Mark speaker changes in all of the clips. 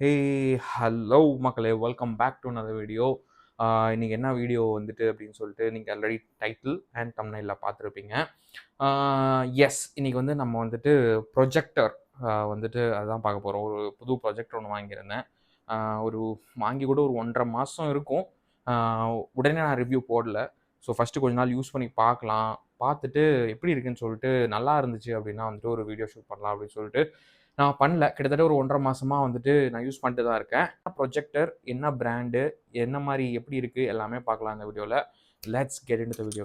Speaker 1: ஹே hello மக்களே welcome back to another video இன்றைக்கி என்ன வீடியோ வந்துட்டு அப்படின்னு சொல்லிட்டு நீங்கள் ஆல்ரெடி டைட்டில் அண்ட் தம்னையில் பார்த்துருப்பீங்க. எஸ் இன்றைக்கி வந்து நம்ம வந்துட்டு ப்ரொஜெக்டர் வந்துட்டு அதுதான் பார்க்க போகிறோம் ஒரு புது ப்ரொஜெக்டர் ஒன்று வாங்கியிருந்தேன். ஒரு வாங்கி கூட ஒரு ஒன்றரை மாதம் இருக்கும். உடனே நான் ரிவ்யூ போடல. ஸோ ஃபஸ்ட்டு கொஞ்ச நாள் யூஸ் பண்ணி பார்க்கலாம். பார்த்துட்டு எப்படி இருக்குன்னு சொல்லிட்டு நல்லா இருந்துச்சு அப்படின்னா வந்துட்டு ஒரு வீடியோ ஷூட் பண்ணலாம் அப்படின்னு சொல்லிட்டு நான் பண்ணல. கிட்டத்தட்ட ஒரு ஒன்றரை மாதமாக வந்துட்டு நான் யூஸ் பண்ணிட்டு தான் இருக்கேன். ப்ரொஜெக்டர் என்ன பிராண்டு என்ன மாதிரி எப்படி இருக்குது எல்லாமே பார்க்கலாம் இந்த வீடியோவில் let's get in the video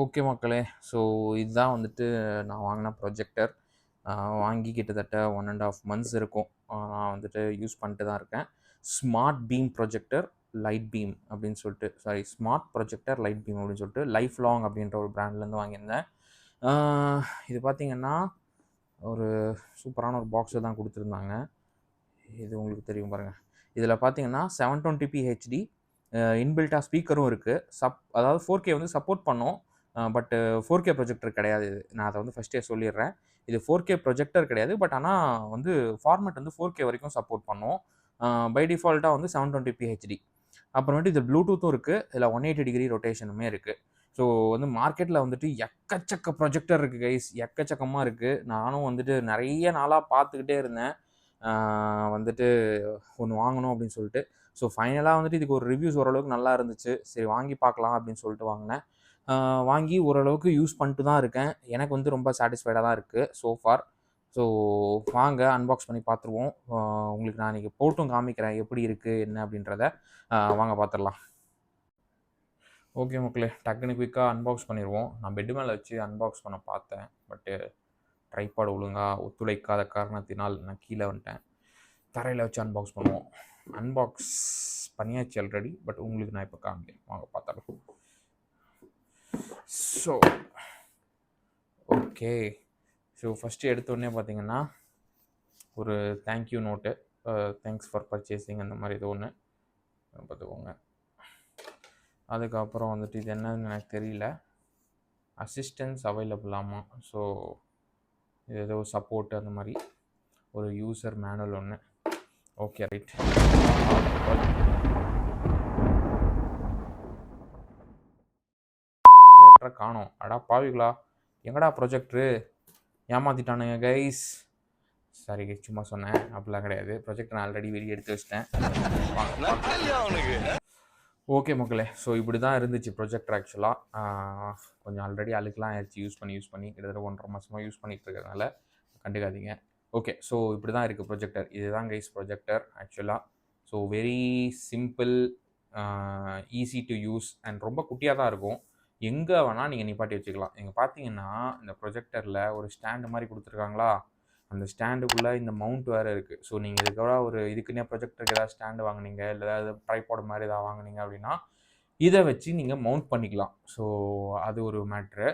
Speaker 1: okay மக்களே. ஸோ இதுதான் வந்துட்டு நான் வாங்கின ப்ரொஜெக்டர் வாங்கி கிட்டத்தட்ட ஒன் அண்ட் ஆஃப் மந்த்ஸ் இருக்கும். நான் வந்துட்டு யூஸ் பண்ணிட்டு தான் இருக்கேன். Smart beam projector light beam அப்படின்னு சொல்லிட்டு sorry smart projector light beam அப்படின்னு சொல்லிட்டு லைஃப் லாங் அப்படின்ற ஒரு ப்ராண்ட்லேருந்து வாங்கியிருந்தேன். இது பார்த்தீங்கன்னா ஒரு சூப்பரான ஒரு பாக்ஸை தான் கொடுத்துருந்தாங்க. இது உங்களுக்கு தெரியும் பாருங்கள் இதில் பார்த்தீங்கன்னா செவன் டுவெண்ட்டி பி ஹெச்டி இன்பில்ட்டாக ஸ்பீக்கரும் இருக்குது சப் அதாவது ஃபோர் கே வந்து சப்போர்ட் பண்ணோம். பட்டு ஃபோர் கே ப்ரொஜெக்டர் கிடையாது. இது நான் அதை வந்து ஃபஸ்ட்டே சொல்லிடுறேன். இது ஃபோர் கே ப்ரொஜெக்டர் கிடையாது. பட் ஆனால் வந்து ஃபார்மேட் வந்து ஃபோர் கே வரைக்கும் சப்போர்ட் பண்ணும். பை டிஃபால்ட்டாக வந்து செவன் டுவெண்ட்டி பிஹெச்டி அப்புறமேட்டு இது ப்ளூடூத்தும் இருக்குது இதில் ஒன் எயிட்டி டிகிரி ரொட்டேஷனுமே இருக்குது ஸோ வந்து மார்க்கெட்டில் வந்துட்டு எக்கச்சக்க ப்ரொஜெக்டர் இருக்குது கைஸ் எக்கச்சக்கமாக இருக்குது நானும் வந்துட்டு நிறைய நாளாக பார்த்துக்கிட்டே இருந்தேன். வந்துட்டு ஒன்று வாங்கணும் அப்படின்னு சொல்லிட்டு. ஸோ ஃபைனலாக வந்துட்டு இதுக்கு ஒரு ரிவ்யூஸ் ஓரளவுக்கு நல்லா இருந்துச்சு. சரி வாங்கி பார்க்கலாம் அப்படின்னு சொல்லிட்டு வாங்கினேன். வாங்கி ஓரளவுக்கு யூஸ் பண்ணிட்டு தான் இருக்கேன். எனக்கு வந்து ரொம்ப சாட்டிஸ்ஃபைடாக தான் இருக்குது ஸோ ஃபார் ஸோ வாங்க அன்பாக்ஸ் பண்ணி பார்த்துருவோம் உங்களுக்கு நான் இன்றைக்கி போட்டும் காமிக்கிறேன். எப்படி இருக்குது என்ன அப்படின்றத. வாங்க பார்த்துடலாம் ஓகே மக்களே டக்குன்னு குயிக்காக அன்பாக்ஸ் பண்ணிடுவோம் நான் பெட்டு மேலே வச்சு அன்பாக்ஸ் பண்ண பார்த்தேன். பட்டு ட்ரைபாடு ஒழுங்காக ஒத்துழைக்காத காரணத்தினால் நான் கீழே வந்துட்டேன். தரையில் வச்சு அன்பாக்ஸ் பண்ணுவோம். அன்பாக்ஸ் பண்ணியாச்சு ஆல்ரெடி பட் உங்களுக்கு நான் இப்போ காமிக்கிறேன். வாங்க பார்த்தாலும் ஸோ ஓகே ஸோ ஃபஸ்ட்டு எடுத்தோடனே பார்த்தீங்கன்னா ஒரு thank you note thanks for purchasing அந்த மாதிரி இது ஒன்று பார்த்துக்கோங்க அதுக்கப்புறம் வந்துட்டு இது என்னன்னு எனக்கு தெரியல. அசிஸ்டன்ஸ் அவைலபிளாமா ஸோ இது ஏதோ சப்போர்ட் அந்த மாதிரி. ஒரு யூசர் மேனுவல் ஒன்று ஓகே ரைட் ப்ரொஜெக்டரை காணோம். அடா பாவிகளா எங்கடா ப்ரொஜெக்டரு ஏமாத்திட்டானுங்க கைஸ் சாரி சும்மா சொன்னேன். அப்படிலாம் கிடையாது. ப்ரொஜெக்ட் நான் ஆல்ரெடி வெளியே எடுத்து வச்சிட்டேன். ஓகே மக்களே. ஸோ இப்படி தான் இருந்துச்சு ப்ரொஜெக்டர் ஆக்சுவலாக கொஞ்சம் ஆல்ரெடி அழுக்கெலாம் ஆயிடுச்சு யூஸ் பண்ணி யூஸ் பண்ணி. கிட்டத்தட்ட ஒன்றரை மாதமாக யூஸ் பண்ணிகிட்டு இருக்கிறதுனால கண்டுக்காதீங்க. ஓகே ஸோ இப்படி தான் இருக்குது ப்ரொஜெக்டர் இதுதான் கைஸ் ப்ரொஜெக்டர் ஆக்சுவலாக so very simple easy to use and ரொம்ப குட்டியாக தான் இருக்கும். எங்கே வேணால் நீங்கள் நிப்பாட்டி வச்சுக்கலாம். இங்கே பார்த்தீங்கன்னா இந்த ப்ரொஜெக்டரில் ஒரு ஸ்டாண்டு மாதிரி கொடுத்துருக்காங்களா? அந்த ஸ்டாண்டுக்குள்ளே இந்த மவுண்ட் வேறு இருக்குது ஸோ நீங்கள் இதுக்கப்புறம் ஒரு இதுக்குன்னே ப்ரொஜெக்டருக்கு ஏதாவது ஸ்டாண்டு வாங்குனீங்க? இல்லை ஏதாவது ட்ரைபாட் மாதிரி ஏதாவது வாங்குனீங்க அப்படின்னா இதை வச்சு நீங்கள் மவுண்ட் பண்ணிக்கலாம். ஸோ அது ஒரு மேட்ரு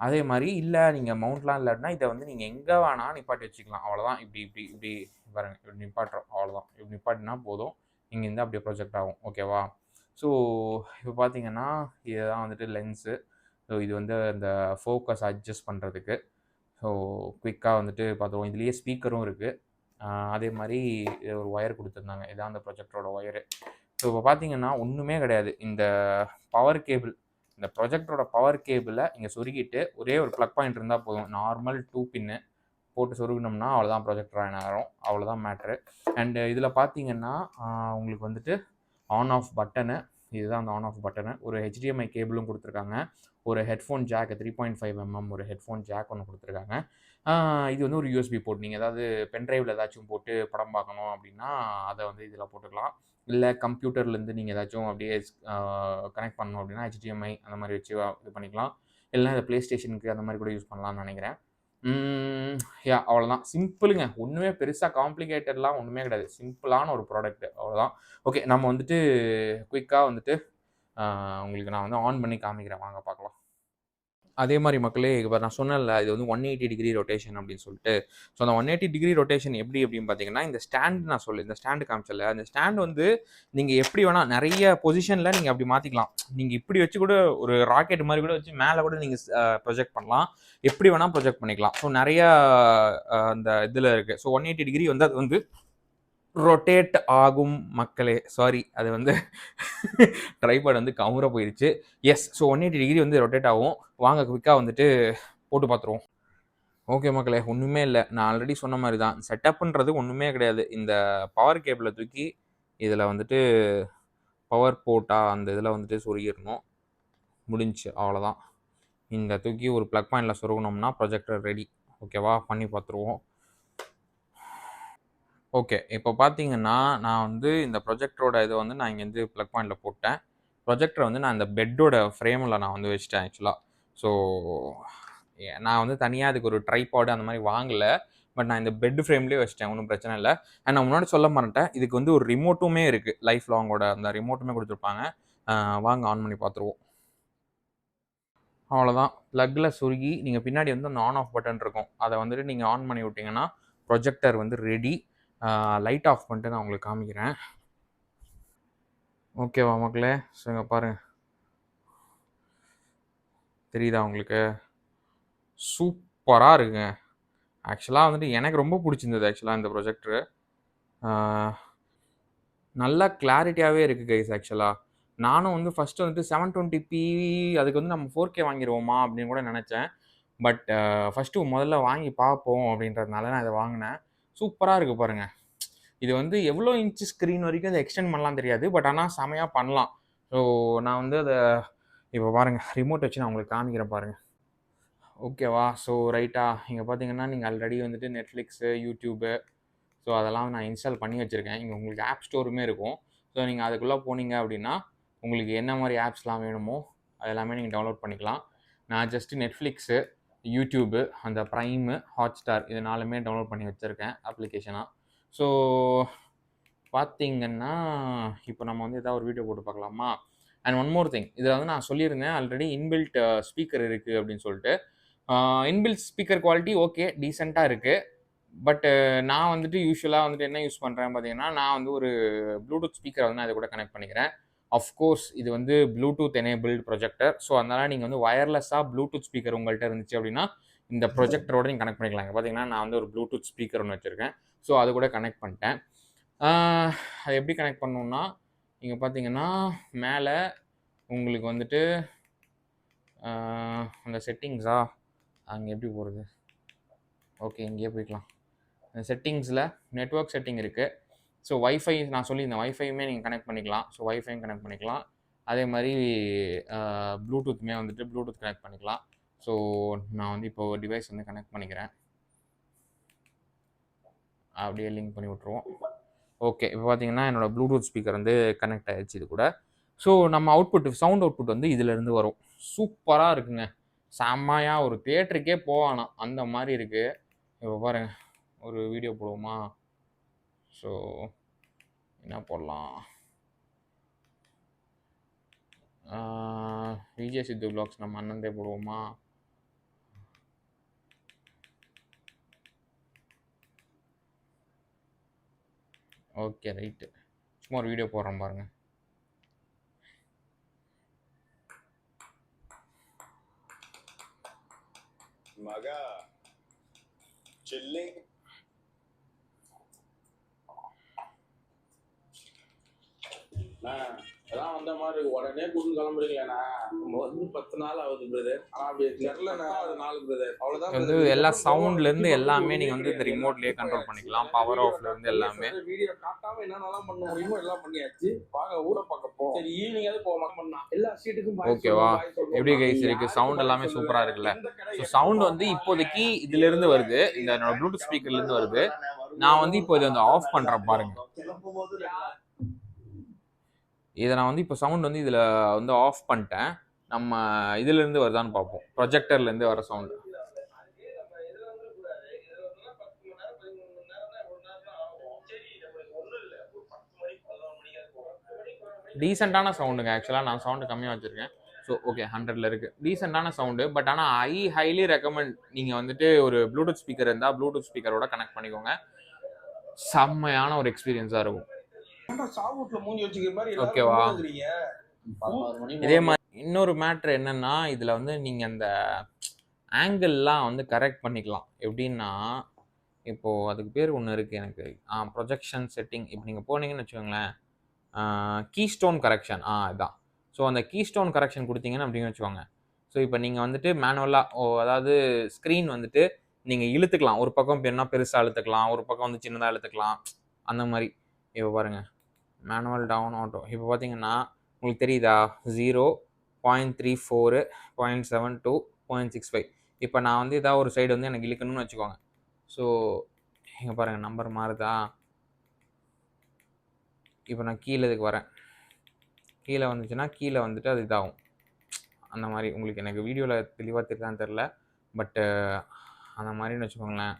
Speaker 1: அதே மாதிரி இல்லை நீங்கள் மவுண்ட்லாம் இல்லாட்டினா இதை வந்து நீங்கள் எங்கே வேணால் நிப்பாட்டி வச்சுக்கலாம். அவ்வளோதான் இப்படி இப்படி இப்படி பாருங்க. இப்படி நிப்பாட்டுறோம். அவ்வளோதான் இப்படி நிப்பாட்டினா போதும். நீங்கள் இருந்தால் அப்படியே ப்ரொஜெக்ட் ஆகும். ஓகேவா ஸோ இப்போ பார்த்தீங்கன்னா இதுதான் வந்துட்டு லென்ஸு ஸோ இது வந்து அந்த ஃபோக்கஸ் அட்ஜஸ்ட் பண்ணுறதுக்கு ஸோ குயிக்காக வந்துட்டு பார்த்துருவோம் இதுலேயே ஸ்பீக்கரும் இருக்குது அதே மாதிரி ஒரு ஒயர் கொடுத்துருந்தாங்க. இதான் அந்த ப்ரொஜெக்டரோட ஒயரு ஸோ இப்போ பார்த்தீங்கன்னா ஒன்றுமே கிடையாது. இந்த பவர் கேபிள் இந்த ப்ரொஜெக்டரோட பவர் கேபிளை இங்கே சொருகிட்டு ஒரே ஒரு ப்ளக் பாயிண்ட் இருந்தால் போதும். நார்மல் டூ பின்னு போட்டு சொருகினோம்னா அவ்வளோதான் ப்ரொஜெக்டர் ஆன் ஆகும் அவ்வளோதான் மேட்ரு அண்டு இதில் பார்த்தீங்கன்னா உங்களுக்கு வந்துட்டு ஆன் ஆஃப் பட்டனு இதுதான் அந்த ஆன் ஆஃப் பட்டனு ஒரு ஹெச்டிஎம்ஐ கேபிளும் கொடுத்துருக்காங்க. ஒரு headphone jack three point five mm ஒரு ஹெட்ஃபோன் ஜாக் ஒன்று கொடுத்துருக்காங்க. இது வந்து ஒரு யூஎஸ்பி போர்ட் நீங்கள் ஏதாவது பென்ட்ரைவில் ஏதாச்சும் போட்டு படம் பார்க்கணும் அப்படின்னா அதை வந்து இதில் போட்டுக்கலாம். இல்லை கம்ப்யூட்டர்லேருந்து நீங்கள் ஏதாச்சும் அப்படியே கனெக்ட் பண்ணணும் அப்படின்னா ஹெச்டிஎம்ஐ அந்த மாதிரி வச்சு இது பண்ணிக்கலாம். இல்லைனா இதை ப்ளே ஸ்டேஷனுக்கு அந்த மாதிரி கூட யூஸ் பண்ணலாம்னு நினைக்கிறேன். யா அவ்வளோதான் சிம்பிளுங்க ஒன்றுமே பெருசாக காம்ப்ளிகேட்டட்லாம் ஒன்றுமே கிடையாது. சிம்பிளான ஒரு ப்ராடக்ட் அவ்வளோதான் ஓகே நம்ம வந்துட்டு குயிக்காக வந்துட்டு உங்களுக்கு நான் வந்து ஆன் பண்ணி காமிக்கிறேன். வாங்க பார்க்கலாம். அதே மாதிரி மக்களே இப்போ நான் சொன்னேன்ல இது வந்து ஒன் எயிட்டி டிகிரி ரொட்டேஷன் அப்படின்னு சொல்லிட்டு. ஸோ அந்த ஒன் எயிட்டி டிகிரி ரொட்டேஷன் எப்படி அப்படின்னு பார்த்தீங்கன்னா இந்த ஸ்டாண்ட் நான் சொல்லு இந்த ஸ்டாண்டு காமிச்சல அந்த ஸ்டாண்ட் வந்து நீங்கள் எப்படி வேணால் நிறைய பொசிஷனில் நீங்கள் அப்படி மாற்றிக்கலாம் நீங்கள் இப்படி வச்சு கூட ஒரு ராக்கெட் மாதிரி கூட வச்சு மேலே கூட நீங்கள் ப்ரொஜெக்ட் பண்ணலாம். எப்படி வேணால் ப்ரொஜெக்ட் பண்ணிக்கலாம். ஸோ நிறையா அந்த இதில் இருக்குது ஸோ ஒன் எயிட்டி டிகிரி வந்து அது வந்து ரொட்டேட் ஆகும் மக்களே. சாரி அது வந்து ட்ரைபாட் வந்து கவுர போயிடுச்சு yes so one eighty degree வந்து ரொட்டேட் ஆகும். வாங்க குவிக்காக வந்துட்டு போட்டு பார்த்துருவோம் ஓகே மக்களே ஒன்றுமே இல்லை. நான் ஆல்ரெடி சொன்ன மாதிரி தான் செட்டப்ன்றது ஒன்றுமே கிடையாது. இந்த பவர் கேபிளை தூக்கி இதில் வந்துட்டு பவர் போட்டா அந்த இதில் வந்துட்டு சொருகிடணும். முடிஞ்சு அவ்வளோதான் இந்த தூக்கி ஒரு ப்ளக் பாயிண்டில் சொருகணும்னா ப்ரொஜெக்டர் ரெடி ஓகேவா பண்ணி பார்த்துருவோம் ஓகே. இப்போ பார்த்தீங்கன்னா நான் வந்து இந்த ப்ரொஜெக்டரோட இதை வந்து நான் இங்கேருந்து ப்ளக் பாயிண்டில் போட்டேன். ப்ரொஜெக்டரை வந்து நான் இந்த பெட்டோட ஃப்ரேமில் நான் வந்து வச்சுட்டேன் ஆக்சுவலாக ஸோ நான் வந்து தனியாக அதுக்கு ஒரு ட்ரைபாடு அந்த மாதிரி வாங்கலை. பட் நான் இந்த பெட் ஃப்ரேம்லேயே வச்சிட்டேன் ஒன்றும் பிரச்சனை இல்லை. அண்ட் நான் முன்னாடி சொல்ல மாட்டேன் இதுக்கு வந்து ஒரு ரிமோட்டுமே இருக்குது லைஃப் லாங்கோட அந்த ரிமோட்டுமே கொடுத்துருப்பாங்க. வாங்க ஆன் பண்ணி பார்த்துருவோம். அவ்வளோதான். ப்ளக்கில் சுருகி நீங்கள் பின்னாடி வந்து அந்த ஆன் ஆஃப் பட்டன் இருக்கும். அதை வந்துட்டு நீங்கள் ஆன் பண்ணி விட்டிங்கன்னா ப்ரொஜெக்டர் வந்து ரெடி. லைட் ஆஃப் பண்ணிட்டு நான் உங்களுக்கு காமிக்கிறேன். ஓகேவா மக்களே? ஸோ இங்கே பாருங்க. தெரியுதா உங்களுக்கு? சூப்பராக இருக்குங்க. ஆக்சுவலாக வந்துட்டு எனக்கு ரொம்ப பிடிச்சிருந்தது ஆக்சுவலாக இந்த ப்ரொஜெக்டரு நல்லா கிளாரிட்டியாகவே இருக்குது கைஸ் ஆக்சுவலாக நானும் வந்து ஃபஸ்ட்டு வந்துட்டு செவன் டுவெண்ட்டி பி அதுக்கு வந்து நம்ம ஃபோர் கே வாங்கிடுவோமா அப்படின்னு கூட நினச்சேன். பட் ஃபஸ்ட்டு முதல்ல வாங்கி பார்ப்போம் அப்படின்றதுனால நான் இதை வாங்கினேன். சூப்பராக இருக்குது பாருங்கள் இது வந்து எவ்வளோ இன்ச்சு ஸ்க்ரீன் வரைக்கும் அதை எக்ஸ்டெண்ட் பண்ணலாம் தெரியாது. பட் ஆனால் செமையாக பண்ணலாம். ஸோ நான் வந்து அதை இப்போ பாருங்கள் ரிமோட் வச்சு நான் உங்களுக்கு காமிக்கிறேன் பாருங்கள் ஓகேவா ஸோ ரைட்டா இங்கே பார்த்தீங்கன்னா நீங்கள் ஆல்ரெடி வந்துட்டு நெட்ஃப்ளிக்ஸு யூடியூபு ஸோ அதெல்லாம் நான் இன்ஸ்டால் பண்ணி வச்சுருக்கேன். இங்கே உங்களுக்கு ஆப் ஸ்டோருமே இருக்கும். ஸோ நீங்கள் அதுக்குள்ளே போனீங்க அப்படின்னா உங்களுக்கு என்ன மாதிரி ஆப்ஸ்லாம் வேணுமோ அதெல்லாமே நீங்கள் டவுன்லோட் பண்ணிக்கலாம். நான் ஜஸ்ட்டு நெட்ஃப்ளிக்ஸு யூடியூபு அந்த ப்ரைமு ஹாட்ஸ்டார் இது நாலுமே டவுன்லோட் பண்ணி வச்சுருக்கேன் அப்ளிகேஷனாக ஸோ பார்த்தீங்கன்னா இப்போ நம்ம வந்து ஏதாவது ஒரு வீடியோ போட்டு பார்க்கலாமா? அண்ட் ஒன் மோர் திங் இதில் வந்து நான் சொல்லியிருந்தேன் ஆல்ரெடி இன்பில்ட் ஸ்பீக்கர் இருக்குது அப்படின்னு சொல்லிட்டு. இன்பில்ட் ஸ்பீக்கர் குவாலிட்டி ஓகே டீசெண்டாக இருக்குது பட்டு நான் வந்துட்டு யூஸ்வலாக வந்துட்டு என்ன யூஸ் பண்ணுறேன் பார்த்தீங்கன்னா நான் வந்து ஒரு ப்ளூடூத் ஸ்பீக்கரை வந்து நான் இதை கூட கனெக்ட் பண்ணிக்கிறேன். அஃப்கோர்ஸ் இது வந்து ப்ளூடூத் எனேபிள்டு ப்ரொஜெக்டர் ஸோ அதனால் நீங்கள் வந்து வயர்லெஸ்ஸாக ப்ளூடூத் ஸ்பீக்கர் உங்கள்கிட்ட இருந்துச்சு அப்படின்னா இந்த ப்ரொஜெக்டரோட நீங்கள் கனெக்ட் பண்ணிக்கலாம் பார்த்தீங்கன்னா நான் வந்து ஒரு ப்ளூடூத் ஸ்பீக்கர் ஒன்று வச்சுருக்கேன். ஸோ அது கூட கனெக்ட் பண்ணிட்டேன். அது எப்படி கனெக்ட் பண்ணணும்னா இங்கே பார்த்தீங்கன்னா மேலே உங்களுக்கு வந்துட்டு அந்த செட்டிங்ஸா அங்கே எப்படி போகிறது ஓகே இங்கேயே போய்க்கலாம். செட்டிங்ஸில் நெட்வொர்க் செட்டிங் இருக்குது ஸோ ஒய்ஃபை நான் சொல்லியிருந்தேன். ஒய்ஃபையுமே நீங்கள் கனெக்ட் பண்ணிக்கலாம். ஸோ ஒய்ஃபையும் கனெக்ட் பண்ணிக்கலாம். அதே மாதிரி ப்ளூடூத்துமே வந்துட்டு ப்ளூடூத் கனெக்ட் பண்ணிக்கலாம். ஸோ நான் வந்து இப்போ டிவைஸ் வந்து கனெக்ட் பண்ணிக்கிறேன். அப்படியே லிங்க் பண்ணி விட்ருவோம் ஓகே இப்போ பார்த்தீங்கன்னா என்னோடய ப்ளூடூத் ஸ்பீக்கர் வந்து கனெக்ட் ஆகிடுச்சு இது கூட. ஸோ நம்ம அவுட்புட் சவுண்ட் அவுட்புட் வந்து இதிலேருந்து வரும். சூப்பராக இருக்குங்க. செம்மையாக ஒரு தேட்டருக்கே போவானா அந்த மாதிரி இருக்குது இப்போ பாருங்கள் ஒரு வீடியோ போடுவோமா? ஸோ என்ன போடலாம்? விஜய் சித்து பிளாக்ஸ் நம்ம அண்ணந்தே போடுவோமா? ஓகே ரைட்டு சும்மா ஒரு வீடியோ போடுறேன் பாருங்க.
Speaker 2: மகா சில்லிங்
Speaker 3: அதான் வந்த மாதிரி உடனே கூட்டு கிளம்புறீங்களேண்ணா. நம்ம வந்து பத்து நாள் ஆகுது பிரதர் ஆனா அப்படி தெரிலண்ணா அது நாலு பிரதர் அவ்வளவுதான்
Speaker 1: வந்து எல்லா சவுண்ட்லேருந்து எல்லாமே நீங்கள் வந்து இந்த ரிமோட்லேயே கண்ட்ரோல் பண்ணிக்கலாம். பவர் ஆஃப்லேருந்து எல்லாமே.
Speaker 3: வீடியோ காட்டாம என்னென்னலாம் பண்ண முடியுமோ எல்லாம் பண்ணியாச்சு. பார்க்க ஊரை பார்க்க போ. சரி ஈவினிங்காவது போகலாம் பண்ணா. எல்லா சீட்டுக்கும்
Speaker 1: ஓகேவா? எப்படி கைஸ் இருக்கு? சவுண்ட் எல்லாமே சூப்பரா இருக்குல்ல. ஸோ சவுண்ட் வந்து இப்போதைக்கு இதுல இருந்து வருது. இந்த என்னோட ப்ளூடூத் ஸ்பீக்கர்ல இருந்து வருது. நான் வந்து இப்போ இதை வந்து ஆஃப் பண்றேன் பாருங்க.
Speaker 2: கிளம்பும்போது
Speaker 1: இதை நான் வந்து இப்போ சவுண்ட் வந்து இதில் வந்து ஆஃப் பண்ணிட்டேன். நம்ம இதுலேருந்து வருதான்னு பார்ப்போம் ப்ரொஜெக்டர்லேருந்து வர சவுண்டு டீசெண்டான சவுண்டுங்க ஆக்சுவலாக நான் சவுண்டு கம்மியாக வச்சுருக்கேன். ஸோ ஓகே ஹண்ட்ரட்ல இருக்குது டீசெண்டான சவுண்டு பட் ஆனால் ஐ ஹைலி ரெக்கமெண்ட் நீங்கள் வந்துட்டு ஒரு ப்ளூடூத் ஸ்பீக்கர் இருந்தால் ப்ளூடூத் ஸ்பீக்கரோட கனெக்ட் பண்ணிக்கோங்க. செம்மையான ஒரு எக்ஸ்பீரியன்ஸாக இருக்கும்.
Speaker 3: சாவுட்ல மூஞ்சி வச்சுக்கிற மாதிரி
Speaker 1: ஓகேவா? இதே மாதிரி இன்னொரு மேட்ரு என்னன்னா இதில் வந்து நீங்கள் அந்த ஆங்கிள்லாம் வந்து கரெக்ட் பண்ணிக்கலாம். எப்படின்னா இப்போது அதுக்கு பேர் ஒன்று இருக்குது எனக்கு. ஆ ப்ரொஜெக்ஷன் செட்டிங் இப்போ நீங்கள் போனீங்கன்னு வச்சுக்கோங்களேன் கீஸ்டோன் கரெக்ஷன் ஆ இதான். ஸோ அந்த கீஸ்டோன் கரெக்ஷன் கொடுத்தீங்கன்னு அப்படின்னு வச்சுக்கோங்க. ஸோ இப்போ நீங்கள் வந்துட்டு மேனுவலாக ஓ அதாவது ஸ்க்ரீன் வந்துட்டு நீங்கள் இழுத்துக்கலாம். ஒரு பக்கம் என்ன பெருசாக இழுத்துக்கலாம். ஒரு பக்கம் வந்து சின்னதாக இழுத்துக்கலாம். அந்த மாதிரி. இப்போ பாருங்கள் மேனுவல் டவுன் ஆட்டோ இப்போ பார்த்தீங்கன்னா உங்களுக்கு தெரியுதா? Zero point three four point seven two point six five இப்போ நான் வந்து ஏதாவது ஒரு சைடு வந்து எனக்கு இழுக்கணும்னு வச்சுக்கோங்க. ஸோ இங்கே பாருங்கள் நம்பர் மாறுதா? இப்போ நான் கீழே இதுக்கு வரேன். கீழே வந்துச்சுன்னா கீழே வந்துட்டு அது இதாகும். அந்த மாதிரி உங்களுக்கு எனக்கு வீடியோவில் தெளிவாக தெரியுதான்னு தெரில பட்டு அந்த மாதிரின்னு வச்சுக்கோங்களேன்.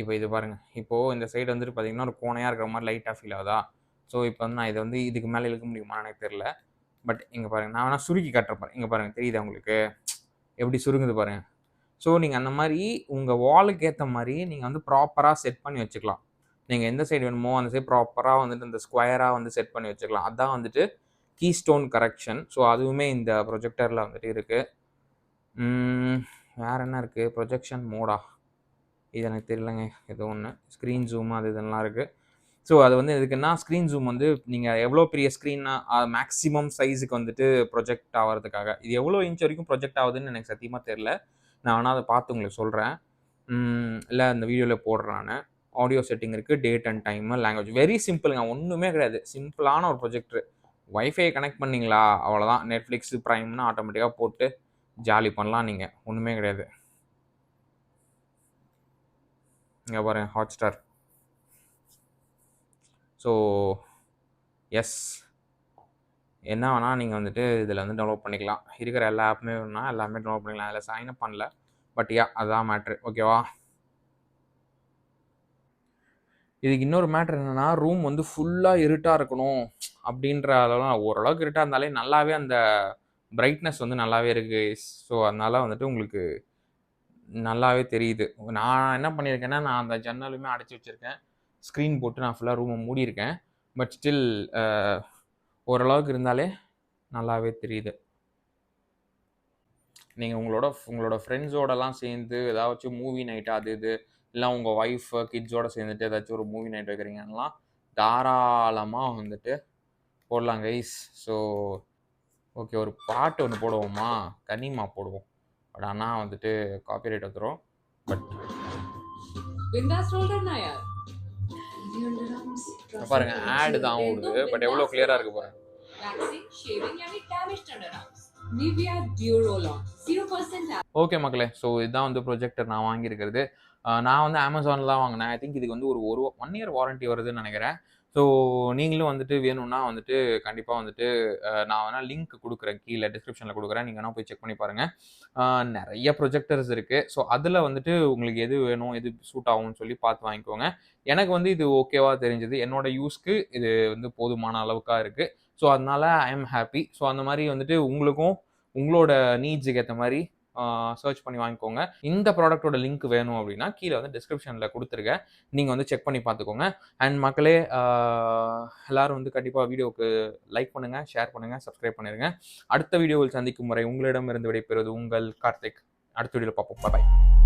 Speaker 1: இப்போ இது பாருங்கள் இப்போது இந்த சைடு வந்துட்டு பார்த்தீங்கன்னா ஒரு கோணையாக இருக்கிற மாதிரி லைட்டாக ஃபீல் ஆகுதா? ஸோ இப்போ வந்து நான் இதை வந்து இதுக்கு மேலே இழுக்க முடியுமா எனக்கு தெரில பட் இங்கே பாருங்கள் நான் வேணால் சுருக்கி காட்டுறேன் இங்கே பாருங்கள் தெரியுது உங்களுக்கு? எப்படி சுருங்குது பாருங்கள் ஸோ நீங்கள் அந்த மாதிரி உங்கள் வாலுக்கு ஏற்ற மாதிரி நீங்கள் வந்து ப்ராப்பராக செட் பண்ணி வச்சுக்கலாம். நீங்கள் எந்த சைடு வேணுமோ அந்த சைடு ப்ராப்பராக வந்துட்டு இந்த ஸ்கொயராக வந்து செட் பண்ணி வச்சுக்கலாம். அதான் வந்துட்டு கீஸ்டோன் கரெக்ஷன் ஸோ அதுவுமே இந்த ப்ரொஜெக்டரில் வந்துட்டு இருக்குது வேறு என்ன இருக்குது ப்ரொஜெக்ஷன் மோடா இது எனக்கு தெரியலங்க. ஏதோ ஒன்று ஸ்க்ரீன் ஜூம் அது இதெல்லாம் இருக்குது ஸோ அது வந்து எதுக்குன்னா ஸ்க்ரீன் ஜூம் வந்து நீங்கள் எவ்வளோ பெரிய ஸ்க்ரீன்னா மேக்ஸிமம் சைஸுக்கு வந்துட்டு ப்ரொஜெக்ட் ஆகிறதுக்காக இது எவ்வளோ இன்ச் வரைக்கும் ப்ரொஜெக்ட் ஆகுதுன்னு எனக்கு சத்தியமாக தெரில. நான் வேணால் அதை பார்த்து உங்களுக்கு சொல்கிறேன் இல்லை அந்த வீடியோவில் போடுறேன் நான். ஆடியோ செட்டிங் இருக்குது date and time language very சிம்பிளுங்க ஒன்றுமே கிடையாது. சிம்பிளான ஒரு ப்ரொஜெக்டர் ஒய்ஃபை கனெக்ட் பண்ணீங்களா? அவ்வளோதான் நெட்ஃப்ளிக்ஸ் ப்ரைம்னு ஆட்டோமேட்டிக்காக போட்டு ஜாலி பண்ணலாம் நீங்கள் ஒன்றுமே கிடையாது. இங்கே பாருங்க ஹாட் ஸ்டார் ஸோ எஸ் என்ன வேணால் நீங்கள் வந்துட்டு இதில் வந்து டவுன்லோட் பண்ணிக்கலாம். இருக்கிற எல்லா ஆப்புமே வேணும்னா எல்லாமே டவுன்லோட் பண்ணிக்கலாம். அதில் சைன் அப் பண்ணல. பட் யா அதுதான் மேட்ரு ஓகேவா இதுக்கு இன்னொரு மேட்ரு என்னென்னா ரூம் வந்து ஃபுல்லாக இருட்டாக இருக்கணும் அப்படின்ற அளவுலாம் ஓரளவுக்கு இருட்டாக இருந்தாலே நல்லாவே அந்த பிரைட்னஸ் வந்து நல்லாவே இருக்குது ஸோ அதனால் வந்துட்டு உங்களுக்கு நல்லாவே தெரியுது. நான் என்ன பண்ணியிருக்கேன்னா நான் அந்த ஜன்னலுமே அடைச்சி வச்சுருக்கேன். ஸ்க்ரீன் போட்டு நான் ஃபுல்லாக ரூமை மூடியிருக்கேன். பட் ஸ்டில் ஓரளவுக்கு இருந்தாலே நல்லாவே தெரியுது. நீங்கள் உங்களோட உங்களோட ஃப்ரெண்ட்ஸோடலாம் சேர்ந்து ஏதாச்சும் மூவி நைட்டு அது இது இல்லை உங்கள் ஒய்ஃப் கிட்ஸோடு சேர்ந்துட்டு ஏதாச்சும் ஒரு மூவி நைட் வைக்கிறீங்கன்னா தாராளமாக வந்துட்டு போடலாம் கைஸ் ஸோ ஓகே ஒரு பாட்டு ஒன்று போடுவோமா? கனிமா போடுவோம். பட் ஆனால் வந்துட்டு காப்பிரைட் வந்துடும் பட் பாருங்க ஆட் தான் ஓடுது பட் எவ்வளவு கிளியரா இருக்கு பாருங்க. ஓகே மக்களே. ஸோ இதுதான் வந்து ப்ரொஜெக்டர் நான் வாங்கியிருக்கிறது. நான் வந்து அமேசான்லாம் வாங்கினேன். ஐ திங்க் இதுக்கு வந்து ஒரு ஒரு ஒன் இயர் வாரண்டி வருதுன்னு நினைக்கிறேன். ஸோ நீங்களும் வந்துட்டு வேணும்னா வந்துட்டு கண்டிப்பாக வந்துட்டு நான் வேணால் லிங்க் கொடுக்குறேன். கீழே டிஸ்கிரிப்ஷனில் கொடுக்குறேன். நீங்கள் வேணால் போய் செக் பண்ணி பாருங்கள் நிறைய ப்ரொஜெக்டர்ஸ் இருக்குது ஸோ அதில் வந்துட்டு உங்களுக்கு எது வேணும் எது சூட் ஆகும்னு சொல்லி பார்த்து வாங்கிக்கோங்க. எனக்கு வந்து இது ஓகேவா தெரிஞ்சது. என்னோட யூஸ்க்கு இது வந்து போதுமான அளவுக்காக இருக்குது ஸோ அதனால் ஐ எம் ஹாப்பி ஸோ அந்த மாதிரி வந்துட்டு உங்களுக்கும் உங்களோட நீட்ஸுக்கு ஏற்ற மாதிரி சர்ச் பண்ணி வாங்கிக்கோங்க. இந்த ப்ராடக்ட்டோட லிங்க் வேணும் அப்படின்னா கீழே வந்து டிஸ்கிரிப்ஷனில் கொடுத்துருக்கேன் நீங்கள் வந்து செக் பண்ணி பார்த்துக்கோங்க. அண்ட் மக்களே எல்லோரும் வந்து கண்டிப்பாக வீடியோவுக்கு லைக் பண்ணுங்கள் ஷேர் பண்ணுங்கள் சப்ஸ்கிரைப் பண்ணிடுங்க அடுத்த வீடியோவில் சந்திக்கும் முறை உங்களிடமிருந்து விடைபெறுவது உங்கள் கார்த்திக். அடுத்த வீடியோவில் பார்ப்போம். பாய்